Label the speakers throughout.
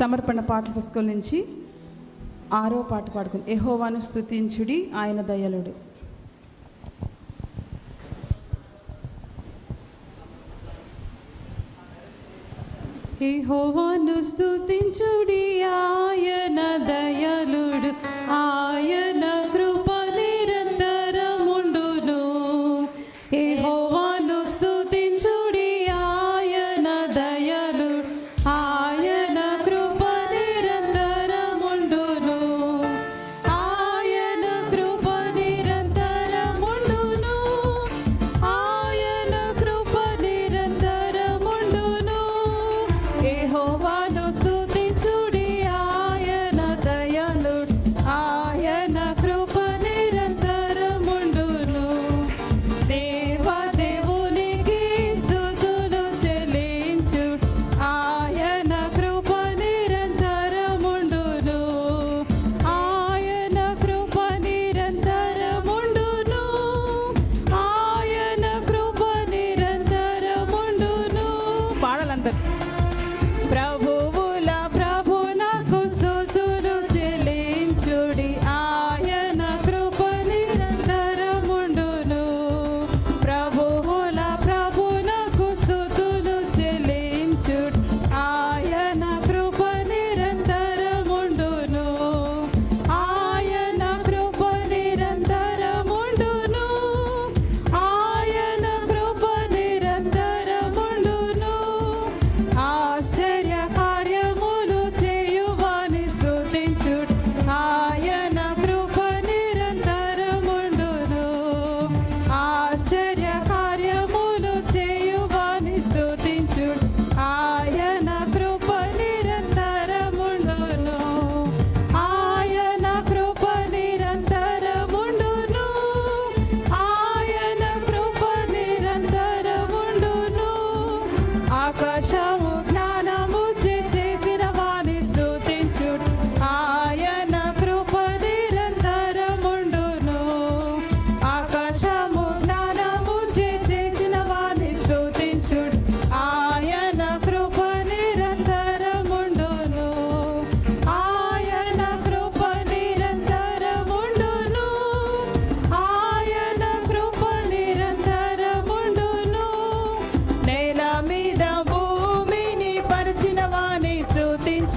Speaker 1: సమర్పణ పాటల పుస్తకం నుంచి ఆరో పాట పాడుకుంది. ఎహోవాను స్థుతించుడి ఆయన దయలుడు.
Speaker 2: ఎహోవాను స్థుతించుడి ఆయన దయలుడు. pra você.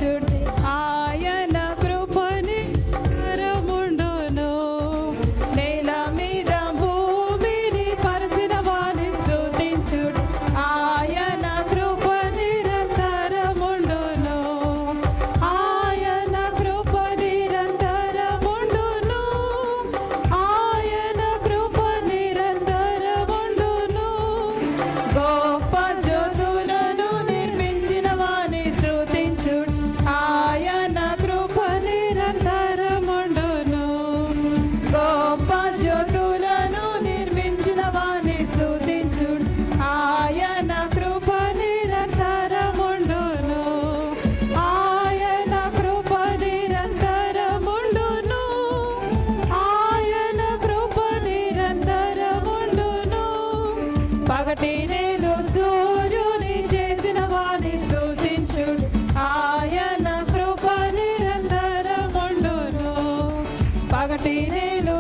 Speaker 2: to పగటి నేను సూర్యుని చేసిన వాణి స్థుతించుడు ఆయన కృప నిరంతరముండును. పగటి నేను